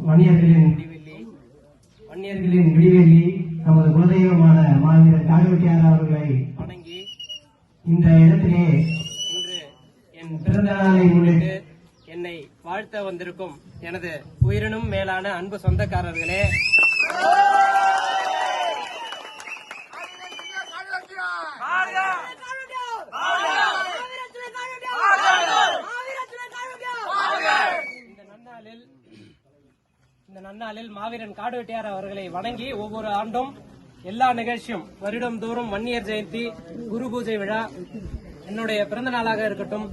வன்னியர்களின் வன்னியர்களின் விடிவெள்ளி நமது குலதெய்வமான மாவீரர் காடுவெட்டியார் அவர்களை வணங்கி இந்த இடத்திலே இன்று என் பிறந்த நாளை முன்னிட்டு என்னை வாழ்த்த வந்திருக்கும் எனது உயிரினும் மேலான அன்பு சொந்தக்காரர்களே. இந்த நன்னாளில் மாவீரன் காடுவெட்டியார் அவர்களை வணங்கி ஒவ்வொரு ஆண்டும் எல்லா நிகழ்ச்சியும் வருடம் தோறும் வன்னியர் ஜெயந்தி குரு பூஜை விழா என்னுடைய பிறந்த நாளாக இருக்கட்டும்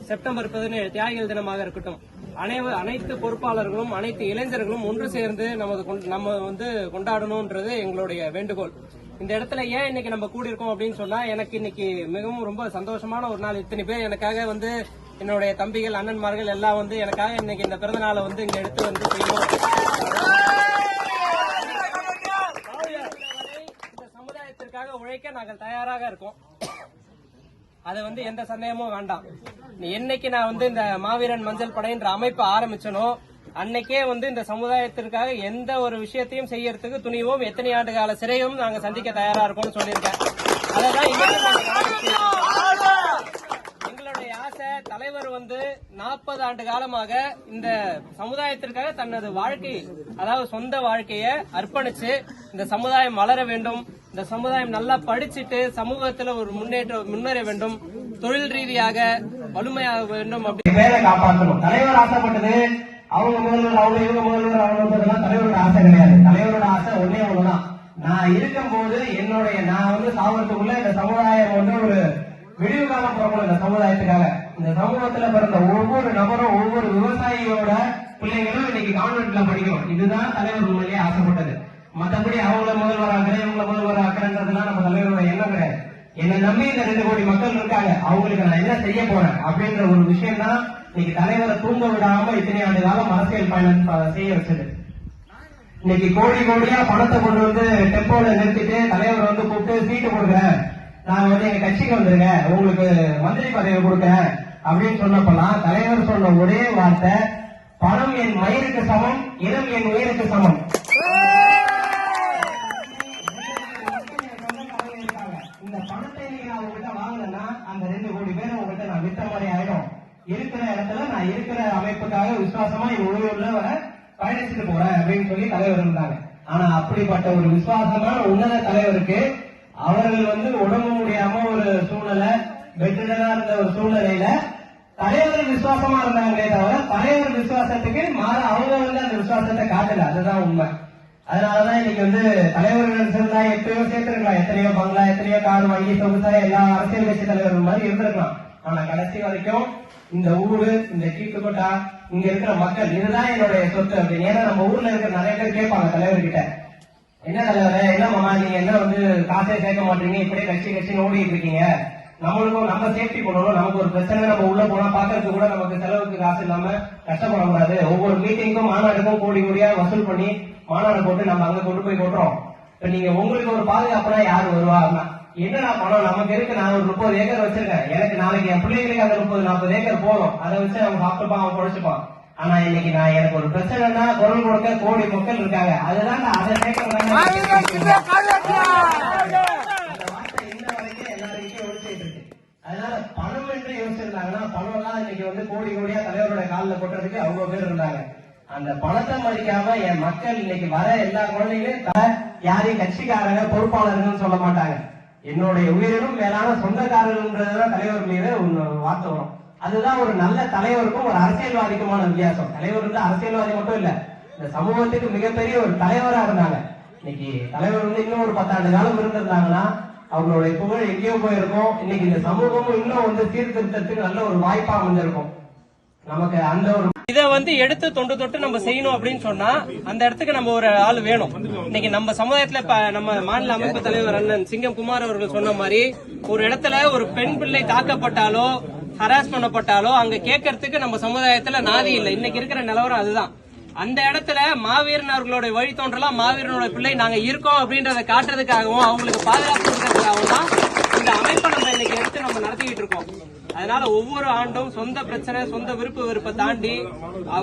செப்டம்பர் பதினேழு தியாகிகள் தினமாக இருக்கட்டும். அனைவ அனைத்து பொறுப்பாளர்களும் அனைத்து இளைஞர்களும் ஒன்று சேர்ந்து நமது கொண்- நம்ம வந்து கொண்டாடணும்ன்றது எங்களுடைய வேண்டுகோள். இந்த இடத்துல ஏன் இன்னைக்கு நம்ம கூடியிருக்கோம் அப்படின்னு சொன்னா எனக்கு இன்னைக்கு மிகவும் ரொம்ப சந்தோஷமான ஒரு நாள். இத்தனை பேர் எனக்காக வந்து என்னுடைய தம்பிகள் அண்ணன்மார்கள் எல்லாம் வந்து எனக்காக இன்னைக்கு இந்த பிறந்த நாளை வந்து இங்க எடுத்து வந்து செய்யணும். இந்த சமுதாயத்திற்காக உழைக்க நாங்கள் தயாராக இருக்கோம். அது வந்து எந்த சந்தேகமும் வேண்டாம். என்னைக்கு நான் வந்து இந்த மாவீரன் மஞ்சள் படைன்ற அமைப்பை ஆரம்பிச்சனோ அன்னைக்கே வந்து இந்த சமுதாயத்திற்காக எந்த ஒரு விஷயத்தையும் செய்யறதுக்கு துணிவோம். எத்தனை ஆண்டு கால சிறையும் நாங்க சந்திக்க தயாரா இருக்கோம்னு சொல்லியிருக்கேன். அதான் இன்னைக்கு நாங்க கடைபிடிச்சிருக்கோம். எங்களுடைய ஆசை தலைவர் வந்து நாற்பது ஆண்டு காலமாக இந்த சமுதாயத்திற்காக தனது வாழ்க்கை அதாவது சொந்த வாழ்க்கையை அர்ப்பணிச்சு இந்த சமுதாயம் வளர வேண்டும். இந்த சமுதாயம் நல்லா படிச்சுட்டு சமூகத்துல ஒரு முன்னேற்ற முன்னேற வேண்டும். தொழில் ரீதியாக வலிமையாக வேண்டும் அப்படின்னு பேரை காப்பாற்றணும். தலைவர் ஆசைப்பட்டது அவங்க முதல்வர் அவங்க இவங்க முதல்வர் அவங்க தலைவரோட ஆசை கிடையாது. தலைவரோட ஆசை ஒன்னே ஒண்ணுதான். நான் இருக்கும் போது என்னுடைய நான் வந்து சாவரத்துக்குள்ள இந்த சமுதாயம் வந்து ஒரு விடிவு காலம் பிறக்கணும் இந்த சமுதாயத்துக்காக இந்த சமூகத்துல பிறந்த ஒவ்வொரு நபரும் ஒவ்வொரு விவசாயியோட பிள்ளைங்களும் இன்னைக்கு கான்வென்ட்ல படிக்கணும். இதுதான் தலைவர் உண்மையிலேயே ஆசைப்பட்டது. மத்தபடி அவங்கள முதல்வர் ஆக்குறேன் இவங்கள முதல்வர் ஆக்குறேன்றதுலாம் நம்ம தலைவரோட எண்ணம் கிடையாது. என்னை நம்பி இந்த ரெண்டு கோடி மக்கள் இருக்காங்க. அவங்களுக்கு நான் என்ன செய்ய போறேன் அப்படின்ற ஒரு விஷயம் தான் இன்னைக்கு தலைவரை தூங்க விடாம இத்தனை ஆண்டு காலம் அரசியல் பயணம் செய்ய வச்சது. இன்னைக்கு கோடி கோடியா பணத்தை கொண்டு வந்து டெம்போல நிறுத்திட்டு தலைவர் வந்து கூப்பிட்டு சீட்டு கொடுக்குறேன் நான் வந்து எங்க கட்சிக்கு வந்துருங்க உங்களுக்கு மந்திரி பதவி கொடுக்குறேன். அப்படின்னு சொன்னப்பெல்லாம் தலைவர் சொன்ன ஒரே வார்த்தை பணம் என் மயிருக்கு சமம் இனம் என் உயிருக்கு சமம். இந்த பணத்தை நீங்க நான் உங்ககிட்ட வாங்கினேன்னா அந்த ரெண்டு கோடி பேர் உங்ககிட்ட நான் வித்த மாதிரி ஆயிடும். இருக்கிற இடத்துல நான் இருக்கிற அமைப்புக்காக விசுவாசமா என் உயிரில் வர பயணிச்சுட்டு போறேன் அப்படின்னு சொல்லி தலைவர் இருந்தாங்க. ஆனா அப்படிப்பட்ட ஒரு விசுவாசமான உன்னத தலைவருக்கு அவர்கள் வந்து உடம்பு முடியாம ஒரு சூழ்நிலை வெற்றிடனா இருந்த ஒரு சூழ்நிலையில தலைவர் விசுவாசமா இருந்தாங்களே தவிர தலைவர் விசுவாசத்துக்கு மாற அவங்க வந்து அந்த விசுவாசத்தை காட்டல. அதுதான் உண்மை. அதனாலதான் இன்னைக்கு வந்து தலைவர்கள் சேர்ந்தா எப்பயோ சேர்த்திருக்கலாம். எத்தனையோ பங்களா எத்தனையோ கார் வாங்கி சொகுசா எல்லா அரசியல் கட்சி தலைவர்கள் மாதிரி இருந்திருக்கலாம். ஆனா கடைசி வரைக்கும் இந்த ஊரு இந்த கீட்டுக்கோட்டா இங்க இருக்கிற மக்கள் இதுதான் என்னுடைய சொத்து அப்படின்னு. ஏன்னா நம்ம ஊர்ல இருக்கிற நிறைய பேர் கேட்பாங்க தலைவர்கிட்ட. என்ன தலைவர் என்ன மாமா நீங்க என்ன வந்து காசே சேர்க்க மாட்டீங்க? இப்படியே கட்சி கட்சின்னு ஓடிட்டு இருக்கீங்க. நம்மளுக்கும் நம்ம சேஃப்டி பண்ணணும் நமக்கு ஒரு பிரச்சனை நம்ம உள்ள போனா பாக்குறதுக்கு கூட நமக்கு செலவுக்கு காசு இல்லாம கஷ்டப்படக்கூடாது. ஒவ்வொரு மீட்டிங்க்கும் மாநாடுக்கும் கோடி கோடியா வசூல் பண்ணி மாநாடு போட்டு நம்ம அங்க கொண்டு போய் கொட்டுறோம். இப்ப நீங்க உங்களுக்கு ஒரு பாதுகாப்புனா யாரு வருவா? என்னடா பணம்? நமக்கு இருக்கு நான் ஒரு முப்பது ஏக்கர் வச்சிருக்கேன். எனக்கு நாளைக்கு என் பிள்ளைங்களுக்கு அந்த முப்பது நாற்பது ஏக்கர் போகணும் அதை வச்சு அவன் சாப்பிட்டுப்பான் அவன் குறைச்சுப்பான் ஆனா இன்னைக்கு நான் எனக்கு ஒரு பிரச்சனைனா குரல் கொடுக்க கோடி மக்கள் இருக்காங்க. அதுதான் நான் அதை அந்த வார்த்தை இன்ன வரைக்கும் எல்லாருக்கிட்டையும் ஒழிச்சிட்டு இருக்கு அதனால பணம் என்று யோசிச்சிருந்தாங்கன்னா பணம் எல்லாம் இன்னைக்கு வந்து கோடி கோடியா தலைவரோட காலில் கொட்டுறதுக்கு அவ்வளவு பேர் இருந்தாங்க. அந்த பணத்தை மதிக்காம என் மக்கள் இன்னைக்கு வர எல்லா குழந்தைகளையும் யாரையும் கட்சிக்காரங்க பொறுப்பாளர்கள் சொல்ல மாட்டாங்க. என்னுடைய உயிரினும் மேலான சொந்தக்காரர்கள்ன்றதுதான் தலைவர் மீது ஒரு வார்த்தை வரும். அதுதான் ஒரு நல்ல தலைவருக்கும் ஒரு அரசியல்வாதிக்குமான வித்தியாசம். தலைவர் வந்து அரசியல்வாதி மட்டும் இல்ல இந்த சமூகத்துக்கு மிகப்பெரிய ஒரு தலைவரா இருந்தாங்க. இன்னைக்கு தலைவர் வந்து இன்னும் ஒரு பத்தாண்டு காலம் இருந்திருந்தாங்கன்னா அவங்களுடைய புகழ் எங்கேயோ போயிருக்கும். இன்னைக்கு இந்த சமூகமும் இன்னும் வந்து சீர்திருத்தத்துக்கு நல்ல ஒரு வாய்ப்பா வந்திருக்கும் நமக்கு அந்த ஒரு இதை வந்து எடுத்து தொண்டு தொட்டு நம்ம செய்யணும் அப்படின்னு சொன்னா அந்த இடத்துக்கு நம்ம ஒரு ஆள் வேணும். இன்னைக்கு நம்ம சமுதாயத்துல நம்ம மாநில அமைப்பு தலைவர் அண்ணன் சிங்கம் குமார் அவர்கள் சொன்ன மாதிரி ஒரு இடத்துல ஒரு பெண் பிள்ளை தாக்கப்பட்டாலோ ஹராஸ் பண்ணப்பட்டாலோ அங்க கேட்கறதுக்கு நம்ம சமுதாயத்துல நாதி இல்லை. இன்னைக்கு இருக்கிற நிலவரம் அதுதான். அந்த இடத்துல மாவீரன் அவர்களுடைய வழி தோன்றலாம் பிள்ளை நாங்க இருக்கோம் அப்படின்றத காட்டுறதுக்காகவும் அவங்களுக்கு பாதுகாப்பு தான் இந்த அமைப்பை நம்ம இன்னைக்கு எடுத்து நம்ம நடத்திக்கிட்டு இருக்கோம். அதனால ஒவ்வொரு ஆண்டும் சொந்த பிரச்சனை சொந்த விருப்ப விருப்ப தாண்டி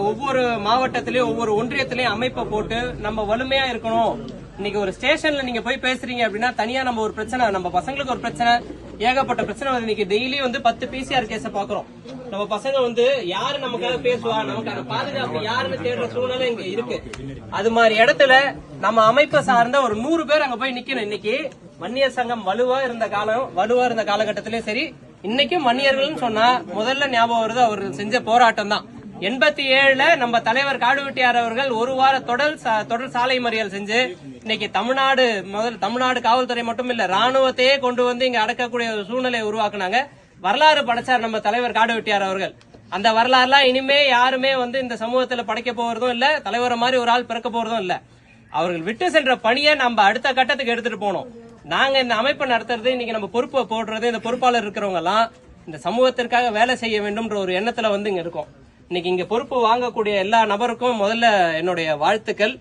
ஒவ்வொரு மாவட்டத்திலயும் ஒவ்வொரு ஒன்றியத்திலயும் அமைப்பை போட்டு நம்ம வலிமையா இருக்கணும். இன்னைக்கு ஒரு ஸ்டேஷன்ல நீங்க போய் பேசுறீங்க அப்படின்னா தனியா நம்ம ஒரு பிரச்சனை நம்ம பசங்களுக்கு ஒரு பிரச்சனை ஏகப்பட்ட பிரச்சனை வந்து இன்னைக்கு டெய்லி வந்து பத்து பிசிஆர் கேஸ பாக்குறோம். நம்ம பசங்க வந்து யாரு நமக்காக பேசுவா? நமக்கான பாதுகாப்பு யாருன்னு தேடுற சூழ்நிலை இங்க இருக்கு. அது மாதிரி இடத்துல நம்ம அமைப்பை சார்ந்த ஒரு நூறு பேர் அங்க போய் நிக்கணும். இன்னைக்கு வன்னியர் சங்கம் வலுவா இருந்த காலம் வலுவா இருந்த காலகட்டத்திலயும் சரி இன்னைக்கும் வன்னியர்கள்னு சொன்னா முதல்ல ஞாபகம் வருது அவர் செஞ்ச போராட்டம் தான் எண்பத்தி ஏழுல நம்ம தலைவர் காடுவெட்டியார் அவர்கள் ஒரு வார தொடர் சா- தொடர் சாலை மறியல் செஞ்சு இன்னைக்கு தமிழ்நாடு முதல் தமிழ்நாடு காவல்துறை மட்டும் இல்ல ராணுவத்தையே கொண்டு வந்து இங்க அடக்கக்கூடிய ஒரு சூழ்நிலையை உருவாக்குனாங்க. வரலாறு படைச்சார் நம்ம தலைவர் காடுவெட்டியார் அவர்கள். அந்த வரலாறுலாம் இனிமே யாருமே வந்து இந்த சமூகத்துல படைக்க போறதும் இல்ல தலைவரை மாதிரி ஒரு ஆள் பிறக்க போறதும் இல்ல. அவர்கள் விட்டு சென்ற பணியை நம்ம அடுத்த கட்டத்துக்கு எடுத்துட்டு போனோம். நாங்க இந்த அமைப்பை நடத்துறது இன்னைக்கு நம்ம பொறுப்பை போடுறது இந்த பொறுப்பாளர் இருக்கிறவங்க எல்லாம் இந்த சமூகத்திற்காக வேலை செய்ய வேண்டும்ன்ற ஒரு எண்ணத்துல வந்து இங்க இருக்கோம். இன்னைக்கு இங்க பொறுப்பு வாங்கக்கூடிய எல்லா நபருக்கும் முதல்ல என்னுடைய வாழ்த்துக்கள்.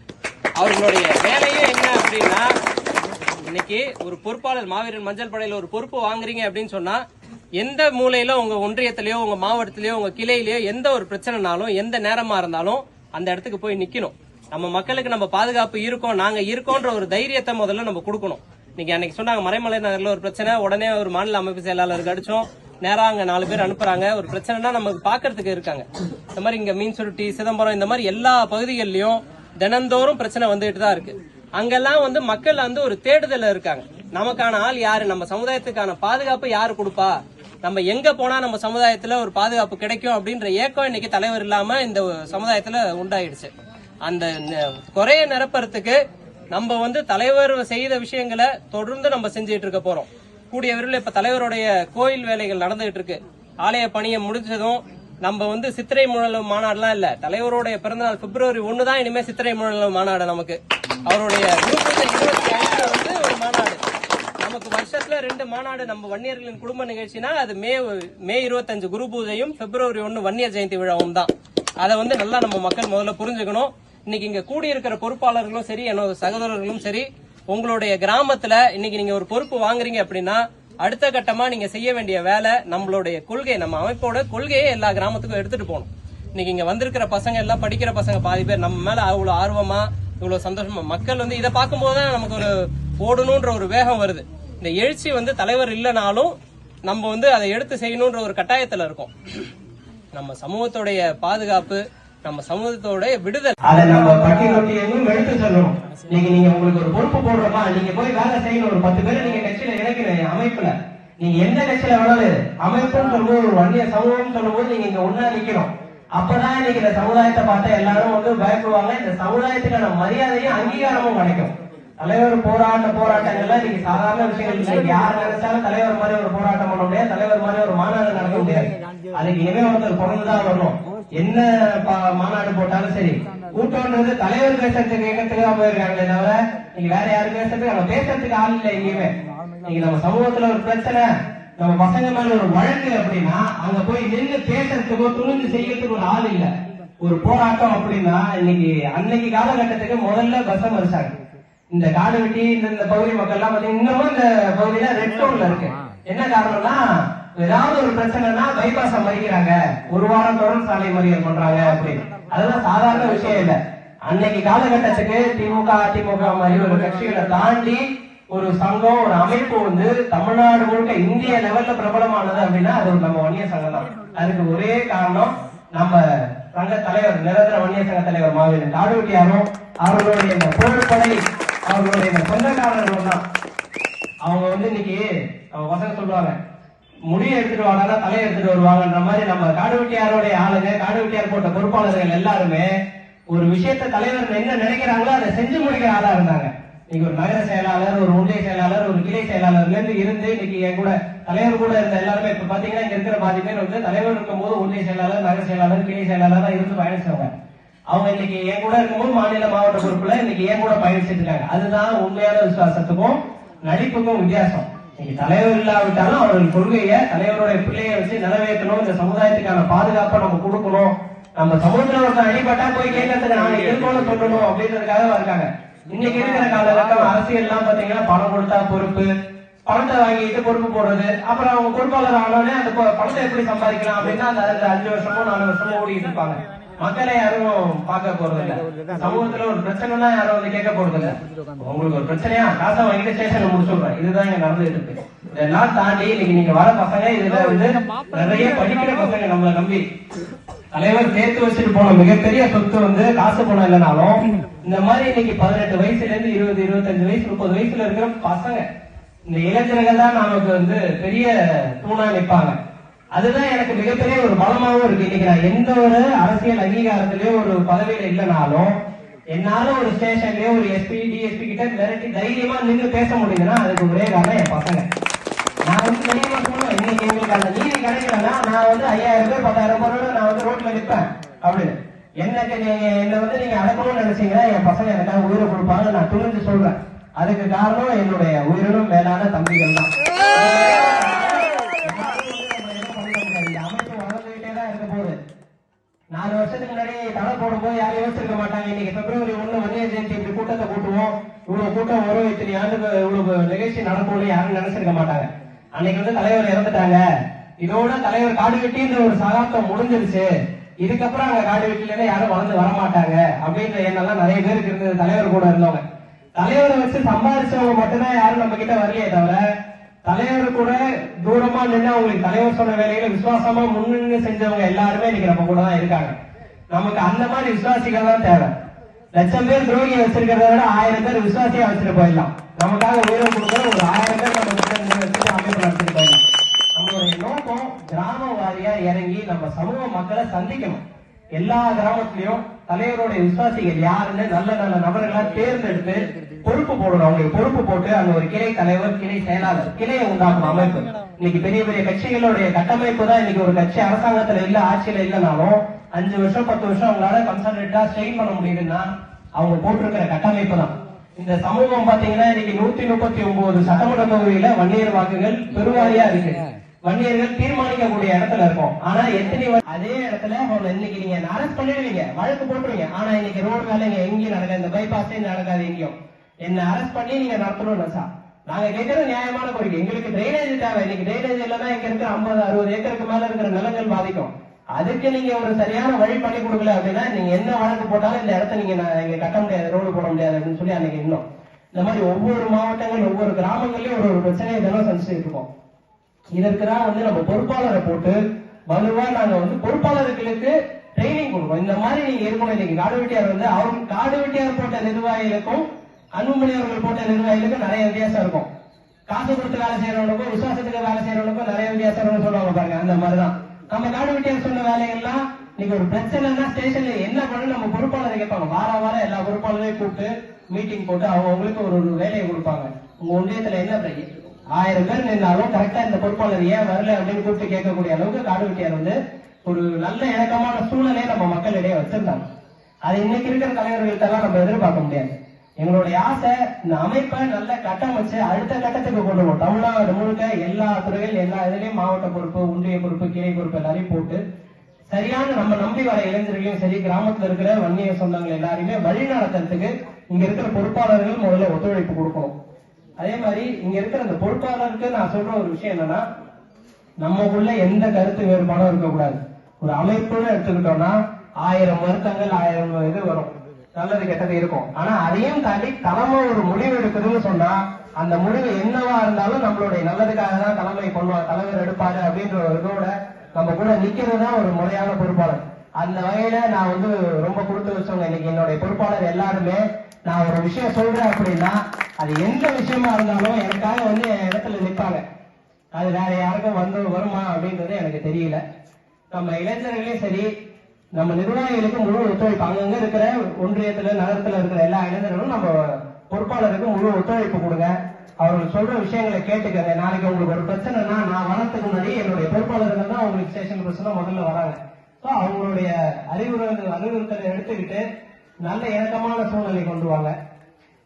அவர்களுடைய வேலையே என்ன அப்படின்னா இன்னைக்கு ஒரு பொறுப்பாளர் மாவீரன் மஞ்சள் படையில ஒரு பொறுப்பு வாங்குறீங்க அப்படின்னு சொன்னா எந்த மூலையில உங்க ஒன்றியத்திலயோ உங்க மாவட்டத்திலயோ உங்க கிளையிலயோ எந்த ஒரு பிரச்சனைனாலும் எந்த நேரமா இருந்தாலும் அந்த இடத்துக்கு போய் நிக்கணும். நம்ம மக்களுக்கு நம்ம பாதுகாப்பு இருக்கோம் நாங்க இருக்கோன்ற ஒரு தைரியத்தை முதல்ல நம்ம கொடுக்கணும். இன்னைக்கு அன்னைக்கு சொன்னாங்க மறைமலை நகரில் ஒரு பிரச்சனை உடனே ஒரு மாநில அமைப்பு செயலாளருக்கு அடிச்சோம். நேராக அங்க நாலு பேர் அனுப்புறாங்க. ஒரு பிரச்சனைனா நமக்கு பாக்குறதுக்கு இருக்காங்க. இந்த மாதிரி இங்க மீன் சுருட்டி சிதம்பரம் இந்த மாதிரி எல்லா பகுதிகளிலும் தினந்தோறும் பிரச்சனை வந்துகிட்டு தான் இருக்கு. அங்கெல்லாம் வந்து மக்கள் வந்து ஒரு தேடுதல இருக்காங்க. நமக்கான ஆள் யாரு? நம்ம சமுதாயத்துக்கான பாதுகாப்பு யாரு கொடுப்பா? நம்ம எங்க போனா நம்ம சமுதாயத்துல ஒரு பாதுகாப்பு கிடைக்கும் அப்படின்ற ஏக்கம் இன்னைக்கு தலைவர் இல்லாம இந்த சமுதாயத்துல உண்டாயிடுச்சு. அந்த குறைய நிரப்புறதுக்கு நம்ம வந்து தலைவர் செய்த விஷயங்களை தொடர்ந்து நம்ம செஞ்சுட்டு இருக்க போறோம். கூடிய விரைவில் இப்ப தலைவருடைய கோயில் வேலைகள் நடந்துகிட்டு இருக்கு. ஆலய பணியை முடிச்சதும் நம்ம வந்து சித்திரை முழல் மாநாடுலாம் இல்ல. தலைவருடைய பிறந்தநாள் பிப்ரவரி ஒன்னு தான் இனிமே சித்திரை முழல் மாநாடு நமக்கு. அவருடைய வந்து ஒரு மாநாடு. நமக்கு வருஷத்துல ரெண்டு மாநாடு நம்ம வன்னியர்களின் குடும்ப நிகழ்ச்சினா அது மே மே இருபத்தஞ்சு குரு பூஜையும் பிப்ரவரி ஒன்னு வன்னியர் ஜெயந்தி விழாவும் தான் அதை வந்து நல்லா நம்ம மக்கள் முதல்ல புரிஞ்சுக்கணும். இன்னைக்கு இங்க கூடியிருக்கிற பொறுப்பாளர்களும் சரி என்னோட சகோதரர்களும் சரி உங்களுடைய கிராமத்துல இன்னைக்கு நீங்க ஒரு பொறுப்பு வாங்குறீங்க அப்படின்னா அடுத்த கட்டமா நீங்க செய்ய வேண்டிய வேலை நம்மளுடைய கொள்கை நம்ம அமைப்போட கொள்கையை எல்லா கிராமத்துக்கும் எடுத்துட்டு போகணும். இன்னைக்கு இங்க வந்திருக்கிற பசங்க எல்லாம் படிக்கிற பசங்க பாதி பேர் நம்ம மேல அவ்வளவு ஆர்வமா இவ்வளவு சந்தோஷமா மக்கள் வந்து இதை பார்க்கும்போது தான் நமக்கு ஒரு ஓடணும்ன்ற ஒரு வேகம் வருது. இந்த எழுச்சி வந்து தலைவர் இல்லைனாலும் நம்ம வந்து அதை எடுத்து செய்யணும்ன்ற ஒரு கட்டாயத்துல இருக்கோம். நம்ம சமூகத்துடைய பாதுகாப்பு நம்ம சமூகத்தோட விடுதல். அதை நம்ம பட்டி தொட்டி எடுத்து சொல்லணும். நீங்க நீங்க உங்களுக்கு ஒரு பொறுப்பு போடுறோமா? நீங்க போய் வேலை செய்யணும். ஒரு பத்து பேர் நீங்க கட்சியில இறக்கிற அமைப்புல. நீங்க எந்த கட்சியில வேணாலும் அமைப்புன்னு சொல்லும்போது ஒரு வன்னிய சமூகம் சொல்லும்போது நீங்க இங்க ஒன்னா நிக்கணும். அப்பதான் இன்னைக்கு இந்த சமுதாயத்தை பார்த்தா எல்லாரும் வந்து பயப்படுவாங்க. இந்த சமுதாயத்துக்கான மரியாதையும் அங்கீகாரமும் கிடைக்கும். தலைவர் போராட்ட போராட்டங்கள்ல இன்னைக்கு சாதாரண விஷயங்கள் இல்லை. யார் நினைச்சாலும் தலைவர் மாதிரி ஒரு போராட்டம் பண்ண முடியாது. தலைவர் மாதிரி ஒரு மாநாடு நடக்க முடியாது. அதுக்கு இனிமே ஒருத்தர் பிறந்துதான் வரணும். என்ன பா- மாநாடு போட்டாலும் சரி கூட்டம்ன்றது தலைவர் பேசுறதுக்கு கேட்கறதுக்கு தான் போயிருக்காங்களே தவிர நீங்க வேற யாரும் பேசுறதுக்கு நம்ம பேசுறதுக்கு ஆள் இல்லை எங்கேயுமே. நீங்க நம்ம சமூகத்துல ஒரு பிரச்சனை நம்ம பசங்க மேல ஒரு வழக்கு அப்படின்னா அங்க போய் நின்று பேசுறதுக்கோ துணிஞ்சு செய்யறதுக்கு ஒரு ஆள் இல்ல. ஒரு போராட்டம் அப்படின்னா இன்னைக்கு அன்னைக்கு காலகட்டத்துக்கு முதல்ல பஸ் மறிச்சாங்க. இந்த காடு வெட்டி இந்த இந்த பகுதி மக்கள் எல்லாம் பாத்தீங்கன்னா இன்னமும் இந்த பகுதியில ரெட் டவுன்ல இருக்கு. என்ன காரணம்னா ஏதாவது ஒரு பிரச்சனைனா பைபாஸ மறிக்கிறாங்க. ஒரு வாரம் தொடர்ந்து சாலை மறியல் பண்றாங்க அப்படின்னு அதெல்லாம் சாதாரண விஷயம் இல்ல. அன்னைக்கு காலகட்டத்துக்கு திமுக அதிமுக மாதிரி ஒரு கட்சிகளை தாண்டி ஒரு சங்கம் ஒரு அமைப்பு வந்து தமிழ்நாடு முழுக்க இந்திய லெவல்ல பிரபலமானது அப்படின்னா அது நம்ம வன்னிய சங்கம் தான். அதுக்கு ஒரே காரணம் நம்ம சங்க தலைவர் நிரந்தர வன்னிய சங்க தலைவர் மாவீரன் காடுவெட்டியாரும் அவர்களுடைய இந்த பொருட்படை அவர்களுடைய இந்த சொந்தக்காரர்கள் தான். அவங்க வந்து இன்னைக்கு அவங்க பசங்க சொல்லுவாங்க முடிய எடுத்துட்டு வாங்கன்னா தலையை எடுத்துட்டு வருவாங்கன்ற மாதிரி நம்ம காடுவெட்டியாரோடைய ஆளுங்க காடுவெட்டியார் போட்ட பொறுப்பாளர்கள் எல்லாருமே ஒரு விஷயத்த தலைவர் என்ன நினைக்கிறாங்களோ அதை செஞ்சு முடிக்கிற ஆளா இருந்தாங்க. இன்னைக்கு ஒரு நகர செயலாளர் ஒரு ஒன்றிய செயலாளர் ஒரு கிளை செயலாளர்ல இருந்து இருந்து இன்னைக்கு என் கூட தலைவர் கூட இருந்த எல்லாருமே இப்ப பாத்தீங்கன்னா இங்க இருக்கிற பாதி பேர் வந்து தலைவர் இருக்கும் போது ஒன்றிய செயலாளர் நகர செயலாளர் கிளை செயலாளரா இருந்து பயணிச்சவங்க. அவங்க இன்னைக்கு என் கூட இருக்கும்போது மாநில மாவட்ட பொறுப்புல இன்னைக்கு என் கூட பயணிச்சிட்டு இருக்காங்க. அதுதான் உண்மையான விசுவாசத்துக்கும் நடிப்புக்கும் வித்தியாசம். இன்னைக்கு தலைவர் இல்லாவிட்டாலும் அவர்கள் கொள்கையை தலைவருடைய பிள்ளையை வச்சு நிறைவேற்றணும் இந்த சமுதாயத்துக்கான பாதுகாப்பை நம்ம கொடுக்கணும். நம்ம சமூகத்துல ஒருத்தர் அடிபட்டா போய் கேட்கறதுக்கு நாங்க இருக்கோம்னு சொல்லணும் அப்படின்றதுக்காக இருக்காங்க. இன்னைக்கு இருக்கிற காலகட்டம் அரசியல் எல்லாம் பாத்தீங்கன்னா பணம் கொடுத்தா பொறுப்பு பணத்தை வாங்கிட்டு பொறுப்பு போடுறது அப்புறம் அவங்க பொறுப்பாளர் ஆனோடனே அந்த பணத்தை எப்படி சம்பாதிக்கலாம் அப்படின்னா அந்த அந்த அஞ்சு வருஷமோ நாலு வருஷமோ ஓடிட்டு இருப்பாங்க. மக்களை யாரும் பார்க்க போறது இல்ல சமூகத்துல ஒரு பிரச்சனைனா யாரும் வந்து கேட்க போறது இல்ல உங்களுக்கு ஒரு பிரச்சனையா? காசை வாங்கிட்டு ஸ்டேஷன்ல முடிச்சு விடுறேன் இதுதான் இங்க நடந்துட்டு இருக்கு. இதெல்லாம் தாண்டி இன்னைக்கு நீங்க வர பசங்க இதுல வந்து நிறைய படிக்கிற பசங்க நம்மளை நம்பி. தலைவர் சேர்த்து வச்சுட்டு போன மிகப்பெரிய சொத்து வந்து காசு பணம் இல்லைனாலும் இந்த மாதிரி இன்னைக்கு பதினெட்டு வயசுல இருந்து இருபது இருபத்தஞ்சு வயசு முப்பது வயசுல இருக்கிற பசங்க இந்த இளைஞர்கள் தான் நமக்கு வந்து பெரிய தூணா நிற்பாங்க அதுதான் எனக்கு மிகப்பெரிய ஒரு பலமாகவும் இருக்கு. இன்னைக்கு நான் எந்த ஒரு அரசியல் அங்கீகாரத்திலயோ ஒரு பதவியில இல்லைனாலும் என்னால ஒரு ஸ்டேஷன்லயோ ஒரு எஸ்பி டிஎஸ்பி கிட்ட மிரட்டி தைரியமா நின்று பேச முடியுதுன்னா அதுக்கு ஒரே காரணம் என் பசங்க. நான் வந்து தைரியமா சொல்லுவேன் இன்னைக்கு எங்களுக்கு அந்த நீதி கிடைக்கலன்னா நான் வந்து ஐயாயிரம் பேர் பத்தாயிரம் பேரோட நான் வந்து ரோட்ல நிற்பேன் அப்படின்னு. எனக்கு நீங்க என்ன வந்து நீங்க அடக்கணும்னு நினைச்சீங்கன்னா என் பசங்க எனக்காக உயிரை கொடுப்பாங்க நான் துணிஞ்சு சொல்றேன் அதுக்கு காரணம் என்னுடைய உயிரினும் மேலான தம்பிகள் தான் இந்த அமைப்பு வளர்ந்துகிட்டே தான் இருக்க போகுது நாலு வருஷத்துக்கு முன்னாடி தடை போடும்போது யாரும் யோசிச்சிருக்க மாட்டாங்க. இன்னைக்கு பிப்ரவரி ஒண்ணு வன்னியர் ஜெயந்தி இப்படி கூட்டத்தை கூட்டுவோம். இவ்வளவு கூட்டம் வரும். இத்தனை ஆண்டுக்கு இவ்வளவு நிகழ்ச்சி நடக்கும்னு யாரும் நினைச்சிருக்க மாட்டாங்க. அன்னைக்கு வந்து தலைவர் இறந்துட்டாங்க. இதோட தலைவர் காடு வெட்டின்ற ஒரு சகாப்தம் முடிஞ்சிருச்சு. இதுக்கப்புறம் அங்க காடு வெட்டில யாரும் வளர்ந்து வர மாட்டாங்க. அப்படின்ற எண்ணெல்லாம் நிறைய பேருக்கு இருந்தது. தலைவர் கூட இருந்தவங்க. தலைவரை வச்சு சம்பாதிச்சவங்க மட்டும்தான் யாரும் நம்ம கிட்ட வரலையே தவிர தலைவர் கூட தூரமா நின்று அவங்களுக்கு தலைவர் சொன்ன வேலையில விசுவாசமா முன்னின்று செஞ்சவங்க எல்லாருமே இன்னைக்கு நம்ம கூட தான் இருக்காங்க. நமக்கு அந்த மாதிரி விசுவாசிகள் தான் தேவை. லட்சம் பேர் துரோகி வச்சிருக்கிறத விட ஆயிரம் பேர் விசுவாசியா வச்சுட்டு போயிடலாம். நமக்காக உயிரை கொடுக்குற ஒரு ஆயிரம் பேர் நம்ம வச்சுட்டு அமைப்பு நடத்திட்டு போயிடலாம். நம்மளுடைய நோக்கம் கிராம வாரியா இறங்கி நம்ம சமூக மக்களை சந்திக்கணும். எல்லா கிராமத்திலையும் தலைவருடைய விசுவாசிகள் யாருன்னு நல்ல நல்ல நபர்களா தேர்ந்தெடுத்து பொறுப்பு போடணும். அவங்களுக்கு பொறுப்பு போட்டு அங்க ஒரு கிளை தலைவர் கிளை செயலாளர் கிளையை உண்டாக்கும் அமைப்பு. இன்னைக்கு பெரிய பெரிய கட்சிகளுடைய கட்டமைப்பு தான் இன்னைக்கு ஒரு கட்சி அரசாங்கத்துல இல்ல ஆட்சியில இல்லைனாலும் அஞ்சு வருஷம் பத்து வருஷம் அவங்களால கன்சன்ட்ரேட்டா ஸ்ட்ரெயின் பண்ண முடியுதுன்னா அவங்க போட்டிருக்கிற கட்டமைப்பு தான். இந்த சமூகம் பாத்தீங்கன்னா இன்னைக்கு நூத்தி முப்பத்தி ஒன்பது சட்டமன்ற தொகுதியில வன்னியர் வாக்குகள் பெருவாரியா இருக்கு. வன்னியர்கள் தீர்மானிக்கக்கூடிய இடத்துல இருக்கும். ஆனா எத்தனை அதே இடத்துல அவங்க இன்னைக்கு நீங்க அரெஸ்ட் பண்ணிடுவீங்க? வழக்கு போட்டுருவீங்க. ஆனா இன்னைக்கு ரோடு வேலைங்க எங்கேயும் நடக்காது. இந்த பைபாஸே நடக்காது எங்கேயும் என்ன அரெஸ்ட் பண்ணி நீங்க நடத்தணும் சார் நாங்க கேட்கறது நியாயமான கோரிக்கை. எங்களுக்கு டிரைனேஜ் தேவை. இன்னைக்கு டிரைனேஜ் இல்லைன்னா இங்க இருக்கிற ஐம்பது அறுபது ஏக்கருக்கு மேல இருக்கிற நிலங்கள் பாதிக்கும். அதுக்கு நீங்க ஒரு சரியான வழி பண்ணி கொடுக்கல அப்படின்னா நீங்க என்ன வழக்கு போட்டாலும் இந்த இடத்த நீங்க நான் இங்க கட்ட முடியாது. ரோடு போட முடியாது அப்படின்னு சொல்லி அன்னைக்கு இன்னும். இந்த மாதிரி ஒவ்வொரு மாவட்டங்கள் ஒவ்வொரு கிராமங்கள்லயும் ஒரு ஒரு பிரச்சனையை தினம் சந்திச்சுட்டு இருக்கோம். இதற்கெல்லாம் தான் வந்து நம்ம பொறுப்பாளரை போட்டு வலுவா நாங்க வந்து பொறுப்பாளர்களுக்கு ட்ரைனிங் கொடுக்கணும். இந்த மாதிரி நீங்க இருக்கணும் இன்னைக்கு காடு வெட்டியார் வந்து அவங்க காடு வெட்டியார் போட்ட நிர்வாகிகளுக்கும் அன்புமணி அவர்கள் போட்ட நிர்வாகிகளுக்கும் நிறைய வித்தியாசம் இருக்கும். காசு கொடுத்து வேலை செய்யறவனுக்கும் விசுவாசத்துக்கு வேலை செய்யறவனுக்கும் நிறைய வித்தியாசம் இருக்கும்னு சொல்லுவாங்க பாருங்க அந்த மாதிரிதான். நம்ம காடு வெட்டியார் சொன்ன வேலைகள்லாம் இன்னைக்கு ஒரு பிரச்சனைனா ஸ்டேஷன்ல என்ன பண்ணு நம்ம பொறுப்பாளரை கேட்பாங்க. வார வாரம் எல்லா பொறுப்பாளரையும் கூப்பிட்டு மீட்டிங் போட்டு அவங்க அவங்களுக்கு ஒரு ஒரு வேலையை கொடுப்பாங்க. உங்க ஒன்றியத்துல என்ன பிரச்சனை? ஆயிரம் பேர் நின்னாலும் கரெக்டா இந்த பொறுப்பாளர் ஏன் வரல அப்படின்னு கூப்பிட்டு கேட்கக்கூடிய அளவுக்கு காடு வெட்டியார் வந்து ஒரு நல்ல இணக்கமான சூழ்நிலையை நம்ம மக்களிடையே வச்சிருந்தாங்க. அது இன்னைக்கு இருக்கிற தலைவர்கள்ட்டெல்லாம் நம்ம எதிர்பார்க்க முடியாது. எங்களுடைய ஆசை இந்த அமைப்பை நல்ல கட்டமைச்சு அடுத்த கட்டத்துக்கு கொண்டு போகும் தமிழ்நாடு முழுக்க எல்லா துறைகள் எல்லா இதுலயும் மாவட்ட பொறுப்பு ஒன்றிய பொறுப்பு கிளை பொறுப்பு எல்லாரையும் போட்டு சரியான நம்ம நம்பி வர இளைஞர்களையும் சரி கிராமத்துல இருக்கிற வன்னிய சொந்தங்கள் எல்லாரையுமே வழி நடத்துறதுக்கு இங்க இருக்கிற பொறுப்பாளர்கள் முதல்ல ஒத்துழைப்பு கொடுக்கணும். அதே மாதிரி இங்க இருக்கிற அந்த பொறுப்பாளருக்கு நான் சொல்ற ஒரு விஷயம் என்னன்னா நம்மக்குள்ள எந்த கருத்து வேறுபாடும் இருக்கக்கூடாது. ஒரு அமைப்புன்னு எடுத்துக்கிட்டோம்னா ஆயிரம் வருத்தங்கள் ஆயிரம் இது வரும். நல்லது கெட்டது இருக்கும். ஆனா அதையும் தாண்டி தலைமை ஒரு முடிவு எடுக்குதுன்னு சொன்னா அந்த முடிவு என்னவா இருந்தாலும் நம்மளுடைய நல்லதுக்காக தான் தலைமை பண்ணுவார் தலைவர் எடுப்பாரு அப்படின்ற ஒரு இதோட நம்ம கூட நிக்கிறது தான் ஒரு முறையான பொறுப்பாளர். அந்த வகையில நான் வந்து ரொம்ப கொடுத்து வச்சவங்க இன்னைக்கு என்னுடைய பொறுப்பாளர் எல்லாருமே நான் ஒரு விஷயம் சொல்றேன் அப்படின்னா அது எந்த விஷயமா இருந்தாலும் எனக்காக வந்து என் இடத்துல நிற்பாங்க அது வேற யாருக்கும் வந்து வருமா அப்படின்றது எனக்கு தெரியல. நம்ம இளைஞர்களையும் சரி நம்ம நிர்வாகிகளுக்கு முழு ஒத்துழைப்பு. அங்கங்க இருக்கிற ஒன்றியத்துல நகரத்துல இருக்கிற எல்லா இளைஞர்களும் நம்ம பொறுப்பாளருக்கு முழு ஒத்துழைப்பு கொடுங்க. அவர்கள் சொல்ற விஷயங்களை கேட்டுக்கங்க. நாளைக்கு உங்களுக்கு ஒரு பிரச்சனைனா நான் வரத்துக்கு முன்னாடி என்னுடைய பொறுப்பாளர்கள் தான் உங்களுக்கு ஸ்டேஷன் பிரச்சனை முதல்ல வராங்க. ஸோ அவங்களுடைய அறிவுரை அறிவுறுத்தலை எடுத்துக்கிட்டு நல்ல இணக்கமான சூழ்நிலை கொண்டு வாங்க.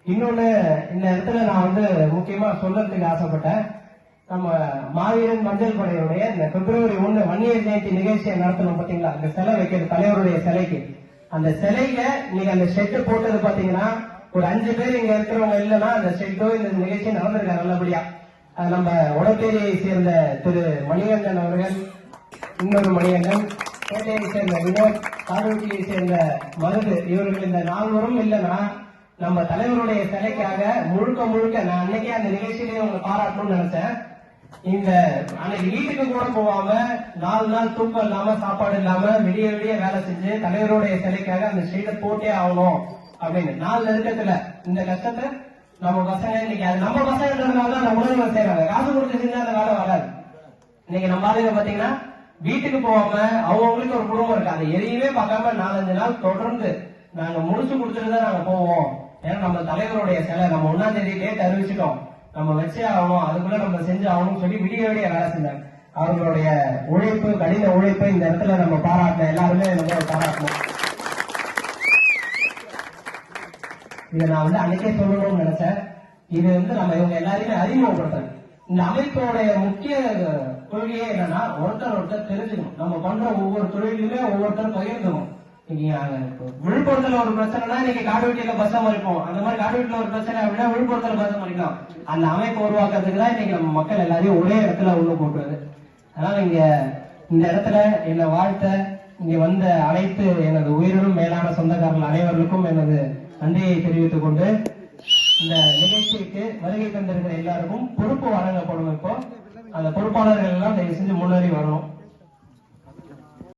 இன்னொன்னு இந்த இடத்துல நான் வந்து முக்கியமா சொல்றதுக்கு ஆசைப்பட்டேன். நம்ம மாவீரன் மஞ்சள் படையுடைய இந்த பிப்ரவரி ஒண்ணு வன்னியர் ஜெயந்தி நிகழ்ச்சியை நடத்தணும் பாத்தீங்களா அந்த சிலை வைக்கிறது தலைவருடைய சிலைக்கு. அந்த சிலையில நீங்க அந்த ஷெட்டு போட்டது பாத்தீங்கன்னா ஒரு அஞ்சு பேர் இங்க இருக்கிறவங்க இல்லைன்னா அந்த ஷெட்டோ இந்த நிகழ்ச்சி நடந்திருக்காங்க நல்லபடியா. நம்ம உடப்பேரியை சேர்ந்த திரு மணிகண்டன் அவர்கள் இன்னொரு மணிகண்டன் பேட்டையை சேர்ந்த வினோத் காடுவெட்டியை சேர்ந்த மருது இவர்கள் இந்த நால்வரும் இல்லைன்னா நம்ம தலைவருடைய சிலைக்காக முழுக்க முழுக்க நான் அன்னைக்கே அந்த நிகழ்ச்சியிலேயே உங்களை பாராட்டணும்னு நினைச்சேன். இந்த அன்னைக்கு வீட்டுக்கு கூட போகாம நாலு நாள் தூக்கம் இல்லாம சாப்பாடு இல்லாம விடிய விடிய வேலை செஞ்சு தலைவருடைய சிலைக்காக அந்த ஸ்ட்ரீட்டை போட்டே ஆகணும் அப்படின்னு. நாலு நெருக்கத்துல இந்த கஷ்டத்தை நம்ம பசங்க இன்னைக்கு அது நம்ம பசங்கன்றதுனால தான் அந்த உணர்வை செய்யறாங்க காசு கொடுத்து செஞ்சா அந்த வேலை வராது. இன்னைக்கு நம்ம ஆளுங்க பாத்தீங்கன்னா வீட்டுக்கு போகாம அவங்களுக்கு ஒரு குடும்பம் இருக்கு. அதை எதையுமே பார்க்காம நாலஞ்சு நாள் தொடர்ந்து நாங்க முடிச்சு கொடுத்துட்டு தான் நாங்க போவோம். ஏன்னா நம்ம தலைவருடைய சிலை நம்ம ஒன்னாம் தேதி டேட் அறிவிச்சிட்டோம். நம்ம வச்சே ஆகணும் அதுக்குள்ள நம்ம செஞ்சு ஆகணும்னு சொல்லி விடிய விடிய வேலை செஞ்சாங்க. அவங்களுடைய உழைப்பு கடின உழைப்பு இந்த இடத்துல நம்ம பாராட்டணும். எல்லாருமே நம்ம பாராட்டணும். இதை நான் வந்து அன்னைக்கே சொல்லணும்னு நினைச்சேன். இது வந்து நம்ம இவங்க எல்லாரையுமே அறிமுகப்படுத்துறேன் இந்த அமைப்போடைய முக்கிய கொள்கையே என்னன்னா ஒருத்தர் ஒருத்தர் தெரிஞ்சுக்கணும். நம்ம பண்ற ஒவ்வொரு தொழிலுமே ஒவ்வொருத்தரும் பகிர்ந்துக்கணும். இப்போ விழுப்புரத்துல ஒரு பிரச்சனைனா இன்னைக்கு காடுவெட்டியில பஸ் மறிப்போம். அந்த மாதிரி காடுவெட்டில ஒரு பிரச்சனை அப்படின்னா விழுப்புரத்துல பஸ் மறிக்கலாம். அந்த அமைப்பு உருவாக்குறதுக்கு தான் இன்னைக்கு நம்ம மக்கள் எல்லாரையும் ஒரே இடத்துல ஒண்ணு போட்டுவது அதனால இங்க இந்த இடத்துல என்னை வாழ்த்த இங்க வந்த அனைத்து எனது உயிரினும் மேலான சொந்தக்காரர்கள் அனைவர்களுக்கும் எனது நன்றியை தெரிவித்துக் கொண்டு இந்த நிகழ்ச்சிக்கு வருகை தந்திருக்கிற எல்லாருக்கும் பொறுப்பு வழங்கப்படும் இப்போ. அந்த பொறுப்பாளர்கள் எல்லாம் தயவு செஞ்சு முன்னேறி வரணும்.